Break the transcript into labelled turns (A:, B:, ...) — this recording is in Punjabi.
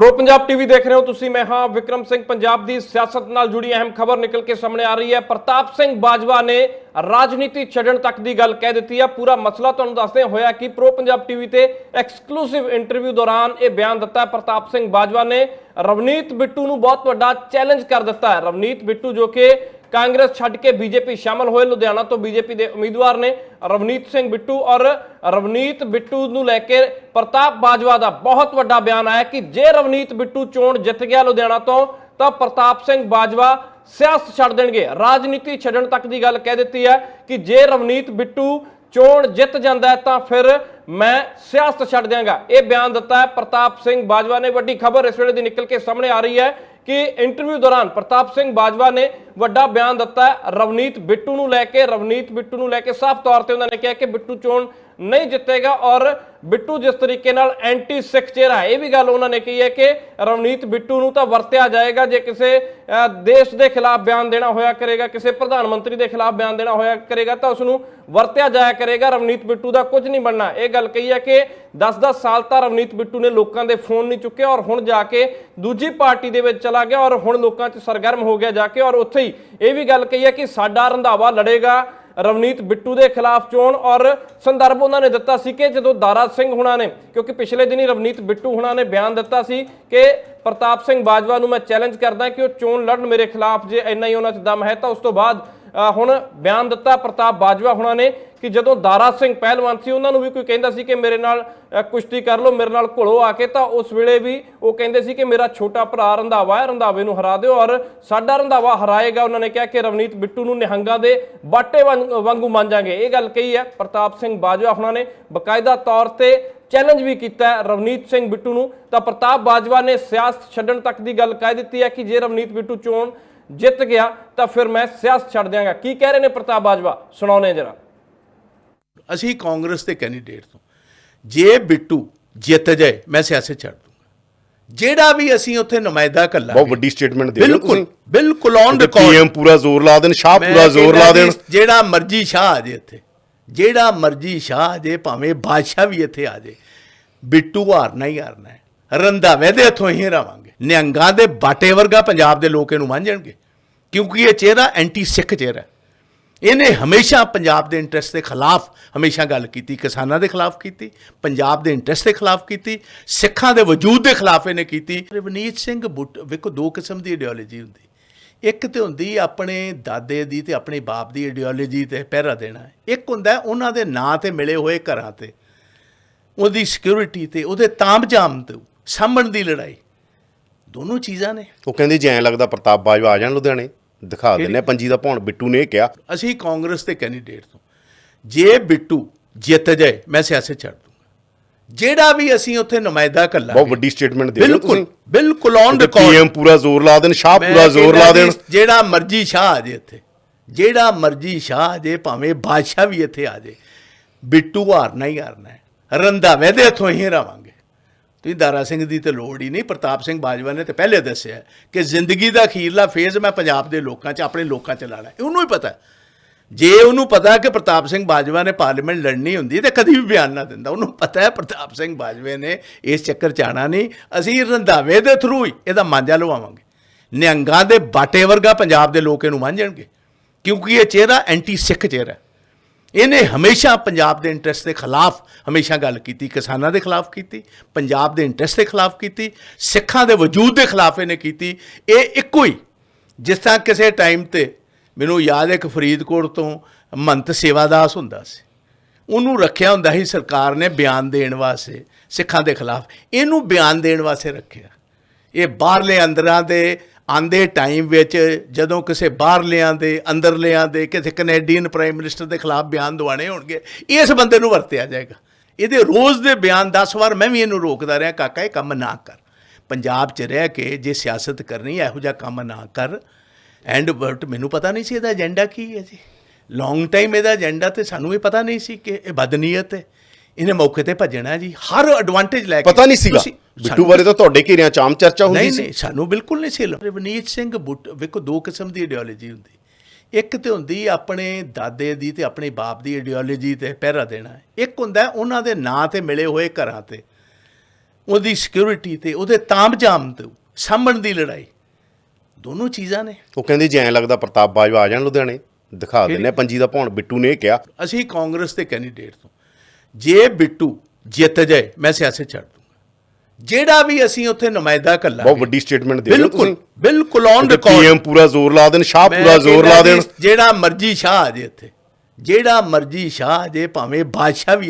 A: ਪ੍ਰੋ ਪੰਜਾਬ ਟੀਵੀ ਦੇਖ ਰਹੇ ਹੋ ਤੁਸੀਂ, ਮੈਂ ਹਾਂ ਵਿਕਰਮ ਸਿੰਘ, ਪੰਜਾਬ ਦੀ ਸਿਆਸਤ ਨਾਲ ਜੁੜੀ ਅਹਿਮ ਖਬਰ ਨਿਕਲ ਕੇ ਸਾਹਮਣੇ ਆ ਰਹੀ ਹੈ। ਪ੍ਰਤਾਪ ਸਿੰਘ ਬਾਜਵਾ ਨੇ ਰਾਜਨੀਤੀ ਛੱਡਣ ਤੱਕ ਦੀ ਗੱਲ ਕਹਿ ਦਿੱਤੀ ਹੈ ਪੂਰਾ ਮਸਲਾ ਤੁਹਾਨੂੰ ਦੱਸਦੇ ਹੋਇਆ ਕਿ ਪ੍ਰੋ ਪੰਜਾਬ ਟੀਵੀ ਤੇ ਐਕਸਕਲੂਸਿਵ ਇੰਟਰਵਿਊ ਦੌਰਾਨ ਇਹ ਬਿਆਨ ਦਿੱਤਾ ਪ੍ਰਤਾਪ ਸਿੰਘ ਬਾਜਵਾ ਨੇ ਰਵਨੀਤ ਬਿੱਟੂ ਨੂੰ ਬਹੁਤ ਵੱਡਾ ਚੈਲੰਜ ਕਰ ਦਿੱਤਾ ਹੈ। ਰਵਨੀਤ ਬਿੱਟੂ ਜੋ ਕਿ ਕਾਂਗਰਸ ਛੱਡ ਕੇ ਬੀਜੇਪੀ ਸ਼ਾਮਲ ਹੋਏ। ਲੁਧਿਆਣਾ ਤੋਂ ਬੀਜੇਪੀ ਦੇ ਉਮੀਦਵਾਰ ਨੇ ਰਵਨੀਤ ਸਿੰਘ ਬਿੱਟੂ ਔਰ ਰਵਨੀਤ ਬਿੱਟੂ ਨੂੰ ਲੈ ਕੇ ਪ੍ਰਤਾਪ ਬਾਜਵਾ ਦਾ ਬਹੁਤ ਵੱਡਾ ਬਿਆਨ ਆਇਆ ਕਿ ਜੇ ਰਵਨੀਤ ਬਿੱਟੂ ਚੋਣ ਜਿੱਤ ਗਿਆ ਲੁਧਿਆਣਾ ਤੋਂ, ਤਾਂ ਪ੍ਰਤਾਪ ਸਿੰਘ ਬਾਜਵਾ ਸਿਆਸਤ ਛੱਡ ਦੇਣਗੇ। ਰਾਜਨੀਤੀ ਛੱਡਣ ਤੱਕ ਦੀ ਗੱਲ ਕਹਿ ਦਿੱਤੀ ਹੈ ਕਿ ਜੇ ਰਵਨੀਤ ਬਿੱਟੂ ਚੋਣ ਜਿੱਤ ਜਾਂਦਾ ਤਾਂ ਫਿਰ ਮੈਂ ਸਿਆਸਤ ਛੱਡ ਦਿਆਂਗਾ। ਇਹ ਬਿਆਨ ਦਿੱਤਾ ਹੈ ਪ੍ਰਤਾਪ ਸਿੰਘ ਬਾਜਵਾ ਨੇ। ਵੱਡੀ ਖਬਰ ਇਸ ਵੇਲੇ ਦੀ ਨਿਕਲ ਕੇ ਸਾਹਮਣੇ ਆ ਰਹੀ ਹੈ ਕਿ ਇੰਟਰਵਿਊ ਦੌਰਾਨ ਪ੍ਰਤਾਪ ਸਿੰਘ ਬਾਜਵਾ ਨੇ ਵੱਡਾ ਬਿਆਨ ਦਿੱਤਾ ਰਵਨੀਤ ਬਿੱਟੂ ਨੂੰ ਲੈ ਕੇ, ਰਵਨੀਤ ਬਿੱਟੂ ਨੂੰ ਲੈ ਕੇ ਸਾਫ਼ ਤੌਰ ਤੇ ਉਹਨਾਂ ਨੇ ਕਿਹਾ ਕਿ ਬਿੱਟੂ ਚੋਣ ਨਹੀਂ ਜਿੱਤੇਗਾ ਔਰ ਬਿੱਟੂ ਜਿਸ ਤਰੀਕੇ ਨਾਲ ਐਂਟੀ ਸਿੱਖ ਚਿਹਰਾ ਹੈ, ਇਹ ਵੀ ਗੱਲ ਉਹਨਾਂ ਨੇ ਕਹੀ ਹੈ ਕਿ ਰਵਨੀਤ ਬਿੱਟੂ ਨੂੰ ਤਾਂ ਵਰਤਿਆ ਜਾਏਗਾ, ਜੇ ਕਿਸੇ ਦੇਸ਼ ਦੇ ਖਿਲਾਫ ਬਿਆਨ ਦੇਣਾ ਹੋਇਆ ਕਰੇਗਾ, ਕਿਸੇ ਪ੍ਰਧਾਨ ਮੰਤਰੀ ਦੇ ਖਿਲਾਫ ਬਿਆਨ ਦੇਣਾ ਹੋਇਆ ਕਰੇਗਾ, ਤਾਂ ਉਸ ਨੂੰ ਵਰਤਿਆ ਜਾਇਆ ਕਰੇਗਾ, ਰਵਨੀਤ ਬਿੱਟੂ ਦਾ ਕੁਝ ਨਹੀਂ ਬਣਨਾ। ਇਹ ਗੱਲ ਕਹੀ ਹੈ ਕਿ 10-10 ਸਾਲ ਤਾਂ ਰਵਨੀਤ ਬਿੱਟੂ ਨੇ ਲੋਕਾਂ ਦੇ ਫੋਨ ਨਹੀਂ ਚੁੱਕੇ ਔਰ ਹੁਣ ਜਾ ਕੇ ਦੂਜੀ ਪਾਰਟੀ ਦੇ ਵਿੱਚ ਚਲਾ ਗਿਆ ਔਰ ਹੁਣ ਲੋਕਾਂ 'ਚ ਸਰਗਰਮ ਹੋ ਗਿਆ ਜਾ ਕੇ ਔਰ ਉੱਥੇ ਹੀ ਇਹ ਵੀ ਗੱਲ ਕਹੀ ਹੈ ਕਿ ਸਾਡਾ ਰੰਧਾਵਾ ਲੜੇਗਾ ਰਵਨੀਤ ਬਿੱਟੂ ਦੇ ਖਿਲਾਫ ਚੋਣ ਔਰ ਸੰਦਰਭ ਉਹਨਾਂ ਨੇ ਦਿੱਤਾ ਸੀ ਕਿ ਜਦੋਂ ਦਾਰਾ ਸਿੰਘ ਹੁਣਾਂ ਨੇ, ਕਿਉਂਕਿ ਪਿਛਲੇ ਦਿਨੀ ਰਵਨੀਤ ਬਿੱਟੂ ਹੁਣਾਂ ਨੇ ਬਿਆਨ ਦਿੱਤਾ ਸੀ ਕਿ ਪ੍ਰਤਾਪ ਸਿੰਘ ਬਾਜਵਾ ਨੂੰ ਮੈਂ ਚੈਲੰਜ ਕਰਦਾ ਕਿ ਉਹ ਚੋਣ ਲੜਨ ਮੇਰੇ ਖਿਲਾਫ ਜੇ ਇੰਨਾ ਹੀ ਉਹਨਾਂ 'ਚ ਦਮ ਹੈ ਤਾਂ ਉਸ ਤੋਂ ਬਾਅਦ ਹੁਣ ਬਿਆਨ ਦਿੱਤਾ ਪ੍ਰਤਾਪ ਬਾਜਵਾ ਹੁਣਾਂ ਨੇ ਕਿ ਜਦੋਂ ਦਾਰਾ ਸਿੰਘ ਪਹਿਲਵਾਨ ਸੀ, ਉਹਨਾਂ ਨੂੰ ਵੀ ਕੋਈ ਕਹਿੰਦਾ ਸੀ ਕਿ ਮੇਰੇ ਨਾਲ ਕੁਸ਼ਤੀ ਕਰ ਲਓ, ਮੇਰੇ ਨਾਲ ਘੁਲੋ ਆ ਕੇ, ਤਾਂ ਉਸ ਵੇਲੇ ਵੀ ਉਹ ਕਹਿੰਦੇ ਸੀ ਕਿ ਮੇਰਾ ਛੋਟਾ ਭਰਾ ਰੰਧਾਵਾ ਹੈ, ਰੰਧਾਵੇ ਨੂੰ ਹਰਾ ਦਿਓ ਔਰ ਸਾਡਾ ਰੰਧਾਵਾ ਹਰਾਏਗਾ। ਉਹਨਾਂ ਨੇ ਕਿਹਾ ਕਿ ਰਵਨੀਤ ਬਿੱਟੂ ਨੂੰ ਨਿਹੰਗਾਂ ਦੇ ਬਾਟੇ ਵਾਂਗ- ਵਾਂਗੂ ਮੰਨਾਂਗੇ ਇਹ ਗੱਲ ਕਹੀ ਹੈ ਪ੍ਰਤਾਪ ਸਿੰਘ ਬਾਜਵਾ ਉਹਨਾਂ ਨੇ। ਬਕਾਇਦਾ ਤੌਰ ਤੇ ਚੈਲੰਜ ਵੀ ਕੀਤਾ ਰਵਨੀਤ ਸਿੰਘ ਬਿੱਟੂ ਨੂੰ। ਤਾਂ ਪ੍ਰਤਾਪ ਬਾਜਵਾ ਨੇ ਸਿਆਸਤ ਛੱਡਣ ਤੱਕ ਦੀ ਗੱਲ ਕਹਿ ਦਿੱਤੀ ਹੈ ਕਿ ਜੇ ਰਵਨੀਤ ਬਿੱਟੂ ਚੋਣ ਜਿੱਤ ਗਿਆ ਤਾਂ ਫਿਰ ਮੈਂ ਸਿਆਸਤ ਛੱਡ ਦਿਆਂਗਾ। ਕੀ ਕਹਿ ਰਹੇ ਨੇ ਪ੍ਰਤਾਪ ਬਾਜਵਾ? ਸੁਣਾਉਣੇ ਜਰਾ।
B: ਅਸੀਂ ਕਾਂਗਰਸ ਦੇ ਕੈਂਡੀਡੇਟ ਤੋਂ। ਜੇ ਬਿੱਟੂ ਜਿੱਤ ਜਾਏ ਮੈਂ ਸਿਆਸਤ ਛੱਡ ਦੂੰਗਾ। ਜਿਹੜਾ ਵੀ ਅਸੀਂ ਉੱਥੇ ਨੁਮਾਇੰਦਾ ਕੱਲਾ
C: ਬਹੁਤ ਵੱਡੀ statement ਦੇ ਰਹੇ
B: ਬਿਲਕੁਲ
C: ਤੁਸੀਂ।
B: ਬਿਲਕੁਲ ਔਨ ਰਿਕਾਰਡ
C: ਪੀਐਮ ਪੂਰਾ ਜ਼ੋਰ ਲਾ ਦੇਣ ਸ਼ਾਹ ਪੂਰਾ ਜ਼ੋਰ ਲਾ ਦੇਣ।
B: ਜਿਹੜਾ ਮਰਜ਼ੀ ਸ਼ਾਹ ਆ ਜੇ ਇੱਥੇ। ਜਿਹੜਾ ਮਰਜ਼ੀ ਸ਼ਾਹ ਆ ਜੇ ਭਾਵੇਂ ਬਾਦਸ਼ਾਹ ਵੀ ਇੱਥੇ ਆ ਜੇ ਬਿੱਟੂ ਹਾਰਨਾ ਹੀ ਹਾਰਨਾ ਹੈ। ਰੰਧਾਵੇ ਦੇ ਹੱਥੋਂ ਹੀ ਹਰਾਵਾਂਗੇ। ਨਿਹੰਗਾਂ ਦੇ ਬਾਟੇ ਵਰਗਾ ਪੰਜਾਬ ਦੇ ਲੋਕ ਇਹਨੂੰ ਮੰਨਣਗੇ ਕਿਉਂਕਿ ਇਹ ਚਿਹਰਾ ਐਂਟੀ ਸਿੱਖ ਚਿਹਰਾ ਇਹਨੇ ਹਮੇਸ਼ਾ ਪੰਜਾਬ ਦੇ ਇੰਟਰਸਟ ਦੇ ਖਿਲਾਫ ਹਮੇਸ਼ਾ ਗੱਲ ਕੀਤੀ, ਕਿਸਾਨਾਂ ਦੇ ਖਿਲਾਫ ਕੀਤੀ, ਪੰਜਾਬ ਦੇ ਇੰਟਰਸਟ ਦੇ ਖਿਲਾਫ ਕੀਤੀ, ਸਿੱਖਾਂ ਦੇ ਵਜੂਦ ਦੇ ਖਿਲਾਫ ਇਹਨੇ ਕੀਤੀ। ਰਵਨੀਤ ਸਿੰਘ ਬੁੱਟ, ਵੇਖੋ ਦੋ ਕਿਸਮ ਦੀ ਆਈਡੀਓਲੋਜੀ ਹੁੰਦੀ। ਇੱਕ ਤੇ ਹੁੰਦੀ ਆਪਣੇ ਦਾਦੇ ਦੀ ਤੇ ਆਪਣੇ ਬਾਪ ਦੀ ਆਈਡੀਓਲੋਜੀ ਤੇ ਪਹਿਰਾ ਦੇਣਾ ਇੱਕ ਹੁੰਦਾ ਉਹਨਾਂ ਦੇ ਨਾਂ ਤੇ ਮਿਲੇ ਹੋਏ ਘਰਾਂ ਤੇ, ਉਹਦੀ ਸਿਕਿਉਰਿਟੀ ਤੇ, ਉਹਦੇ ਤਾਮਝਾਮ ਤੇ। ਸਾਂਭਣ ਦੀ ਲੜਾਈ। ਦੋਨੋਂ ਚੀਜ਼ਾਂ ਨੇ।
C: ਉਹ ਕਹਿੰਦੇ ਜੇ ਲੱਗਦਾ ਪ੍ਰਤਾਪ ਬਾਜਵਾ ਆ ਜਾਣ ਲੁਧਿਆਣੇ ਦਿਖਾ ਦਿੰਨੇ ਪੰਜੀ ਦਾ ਭੌਣ ਬਿੱਟੂ ਨੇ ਇਹ ਕਿਹਾ।
B: ਅਸੀਂ ਕਾਂਗਰਸ ਦੇ ਕੈਂਡੀਡੇਟ ਤੋਂ। ਜੇ ਬਿੱਟੂ ਜਿੱਤ ਜਾਏ ਮੈਂ ਸਿਆਸਤ ਛੱਡ ਦੂੰਗਾ। ਜਿਹੜਾ ਵੀ ਅਸੀਂ ਉੱਥੇ ਨੁਮਾਇੰਦਾ ਕੱਲਾ
C: ਬਹੁਤ ਵੱਡੀ statement ਦੇ
B: ਬਿਲਕੁਲ। ਬਿਲਕੁਲ ਔਨ ਰਿਕਾਰਡ
C: ਪੀਐਮ ਪੂਰਾ ਜ਼ੋਰ ਲਾ ਦੇਣ ਸ਼ਾਹ ਪੂਰਾ ਜ਼ੋਰ ਲਾ ਦੇਣ।
B: ਜਿਹੜਾ ਮਰਜ਼ੀ ਸ਼ਾਹ ਆ ਜੇ ਇੱਥੇ। ਜਿਹੜਾ ਮਰਜ਼ੀ ਸ਼ਾਹ ਆ ਜੇ ਭਾਵੇਂ ਬਾਦਸ਼ਾਹ ਵੀ ਇੱਥੇ ਆ ਜੇ ਬਿੱਟੂ ਹਾਰਨਾ ਹੀ ਹਾਰਨਾ ਹੈ। ਰੰਧਾਵੇ ਦੇ ਹੱਥੋਂ ਹੀ ਹਰਾਵਾਂਗੇ। ਤੁਸੀਂ ਦਾਰਾ ਸਿੰਘ ਦੀ ਤੇ ਲੋੜ ਹੀ ਨਹੀਂ, ਪ੍ਰਤਾਪ ਸਿੰਘ ਬਾਜਵਾ ਨੇ ਤੇ ਪਹਿਲੇ ਦੱਸਿਆ ਕਿ ਜ਼ਿੰਦਗੀ ਦਾ ਅਖੀਰਲਾ ਫੇਜ਼ ਮੈਂ ਪੰਜਾਬ ਦੇ ਲੋਕਾਂ 'ਚ, ਆਪਣੇ ਲੋਕਾਂ 'ਚ ਲਾਣਾ ਉਹਨੂੰ ਹੀ ਪਤਾ ਜੇ ਉਹਨੂੰ ਪਤਾ ਕਿ ਪ੍ਰਤਾਪ ਸਿੰਘ ਬਾਜਵਾ ਨੇ ਪਾਰਲੀਮੈਂਟ ਲੜਨੀ ਹੁੰਦੀ ਤੇ ਕਦੀ ਵੀ ਬਿਆਨ ਨਾ ਦਿੰਦਾ, ਉਹਨੂੰ ਪਤਾ ਹੈ ਪ੍ਰਤਾਪ ਸਿੰਘ ਬਾਜਵੇ ਨੇ ਇਸ ਚੱਕਰ 'ਚ ਆਉਣਾ ਨਹੀਂ। ਅਸੀਂ ਰੰਧਾਵੇ ਦੇ ਥਰੂ ਹੀ ਇਹਦਾ ਮਾਂਜਾ ਲਵਾਵਾਂਗੇ। ਨਿਹੰਗਾਂ ਦੇ ਬਾਟੇ ਵਰਗਾ ਪੰਜਾਬ ਦੇ ਲੋਕ ਇਹਨੂੰ ਮਾਂਝਣਗੇ ਕਿਉਂਕਿ ਇਹ ਚਿਹਰਾ ਐਂਟੀ ਸਿੱਖ ਚਿਹਰਾ ਇਹਨੇ ਹਮੇਸ਼ਾ ਪੰਜਾਬ ਦੇ ਇੰਟਰਸਟ ਦੇ ਖਿਲਾਫ ਹਮੇਸ਼ਾ ਗੱਲ ਕੀਤੀ, ਕਿਸਾਨਾਂ ਦੇ ਖਿਲਾਫ ਕੀਤੀ, ਪੰਜਾਬ ਦੇ ਇੰਟਰਸਟ ਦੇ ਖਿਲਾਫ ਕੀਤੀ, ਸਿੱਖਾਂ ਦੇ ਵਜੂਦ ਦੇ ਖਿਲਾਫ ਇਹਨੇ ਕੀਤੀ। ਇਹ ਇੱਕੋ ਹੀ। ਜਿਸ ਤਰ੍ਹਾਂ ਕਿਸੇ ਟਾਈਮ ਤੇ ਮੈਨੂੰ ਯਾਦ ਹੈ ਕਿ ਫਰੀਦਕੋਟ ਤੋਂ ਮੰਤ ਸੇਵਾਦਾਸ ਹੁੰਦਾ ਸੀ। ਉਹਨੂੰ ਰੱਖਿਆ ਹੁੰਦਾ ਸੀ, ਸਰਕਾਰ ਨੇ ਬਿਆਨ ਦੇਣ ਵਾਸਤੇ, ਸਿੱਖਾਂ ਦੇ ਖਿਲਾਫ। ਇਹਨੂੰ ਬਿਆਨ ਦੇਣ ਵਾਸਤੇ ਰੱਖਿਆ। ਇਹ ਬਾਹਰਲੇ ਅੰਦਰਾਂ ਦੇ ਆਂਦੇ ਟਾਈਮ ਵਿੱਚ ਜਦੋਂ ਕਿਸੇ ਬਾਹਰ ਲਿਆਂਦੇ ਅੰਦਰ ਲਿਆਂਦੇ ਕਿਸੇ ਕੈਨੇਡੀਅਨ ਪ੍ਰਾਈਮ ਮਿਨਿਸਟਰ ਦੇ ਖਿਲਾਫ ਬਿਆਨ ਦਵਾਣੇ ਹੋਣਗੇ, ਇਸ ਬੰਦੇ ਨੂੰ ਵਰਤਿਆ ਜਾਏਗਾ। ਇਹਦੇ ਰੋਜ਼ ਦੇ ਬਿਆਨ 10 ਵਾਰ ਮੈਂ ਵੀ ਇਹਨੂੰ ਰੋਕਦਾ ਰਿਹਾ, ਕਾਕਾ, ਇਹ ਕੰਮ ਨਾ ਕਰ। ਪੰਜਾਬ 'ਚ ਰਹਿ ਕੇ ਜੇ ਸਿਆਸਤ ਕਰਨੀ ਇਹੋ ਜਿਹਾ ਕੰਮ ਨਾ ਕਰ। ਐਂਡ ਬਟ ਮੈਨੂੰ ਪਤਾ ਨਹੀਂ ਸੀ ਇਹਦਾ ਏਜੰਡਾ ਕੀ ਹੈ ਜੀ। ਲੌਂਗ ਟਾਈਮ ਇਹਦਾ ਏਜੰਡਾ ਤੇ ਸਾਨੂੰ ਇਹ ਪਤਾ ਨਹੀਂ ਸੀ ਕਿ ਇਹ ਬਦਨੀਅਤ ਹੈ। ਇਹਨੇ ਮੌਕੇ ਤੇ ਭੱਜਣਾ ਜੀ। ਹਰ ਐਡਵਾਂਟੇਜ ਲੈ ਕੇ
C: ਪਤਾ ਨਹੀਂ ਸੀਗਾ। ਬਿੱਟੂ ਬਾਰੇ ਤਾਂ ਤੁਹਾਡੇ ਘੇਰਿਆਂ ਚ ਆਮ ਚਰਚਾ ਹੁੰਦੀ ਸੀ।
B: ਨਹੀਂ ਸਾਨੂੰ ਬਿਲਕੁਲ ਨਹੀਂ ਸੀ ਲ- ਰਵਨੀਤ ਸਿੰਘ ਬੁੱਟ ਵੇਖੋ ਦੋ ਕਿਸਮ ਦੀ ਆਈਡੀਓਲੋਜੀ ਹੁੰਦੀ। ਇੱਕ ਤੇ ਹੁੰਦੀ ਆਪਣੇ ਦਾਦੇ ਦੀ ਤੇ ਆਪਣੇ ਬਾਪ ਦੀ ਆਈਡੀਓਲੋਜੀ ਤੇ ਪਹਿਰਾ ਦੇਣਾ। ਇੱਕ ਹੁੰਦਾ ਉਹਨਾਂ ਦੇ ਨਾਂ ਤੇ ਮਿਲੇ ਹੋਏ ਘਰਾਂ ਤੇ। ਉਹਦੀ ਸਿਕਿਉਰਿਟੀ ਤੇ ਉਹਦੇ ਤਾਮਝਾਮ ਤੇ ਸਾਂਭਣ ਦੀ ਲੜਾਈ। ਦੋਨੋਂ ਚੀਜ਼ਾਂ ਨੇ।
C: ਉਹ ਕਹਿੰਦੇ ਜੇ ਲੱਗਦਾ ਪ੍ਰਤਾਪ ਬਾਜਵਾ ਆ ਜਾਣ ਲੁਧਿਆਣੇ ਦਿਖਾ ਦਿੰਨੇ ਪੰਜੀ ਦਾ ਭੌਣ ਬਿੱਟੂ ਨੇ ਇਹ ਕਿਹਾ।
B: ਅਸੀਂ ਕਾਂਗਰਸ ਦੇ ਕੈਂਡੀਡੇਟ ਤੋਂ। ਜੇ ਬਿੱਟੂ ਜਿੱਤ ਜਾਏ ਮੈਂ ਸਿਆਸਤ ਛੱਡ ਦੂੰਗਾ। ਜਿਹੜਾ ਵੀ ਅਸੀਂ ਉੱਥੇ ਨੁਮਾਇੰਦਾ ਕੱਲਾ
C: ਬਹੁਤ ਵੱਡੀ ਸਟੇਟਮੈਂਟ ਦੇ ਰਹੇ
B: ਬਿਲਕੁਲ
C: ਤੁਸੀਂ।
B: ਬਿਲਕੁਲ ਔਨ ਰਿਕਾਰਡ
C: ਪੀਐਮ ਪੂਰਾ ਜ਼ੋਰ ਲਾ ਦੇਣ ਸ਼ਾਹ ਪੂਰਾ ਜ਼ੋਰ ਲਾ ਦੇਣ।
B: ਜਿਹੜਾ ਮਰਜ਼ੀ ਸ਼ਾਹ ਆ ਜੇ ਇੱਥੇ ਜਿਹੜਾ ਮਰਜ਼ੀ ਸ਼ਾਹ ਆ ਜੇ ਭਾਵੇਂ ਬਾਦਸ਼ਾਹ ਵੀ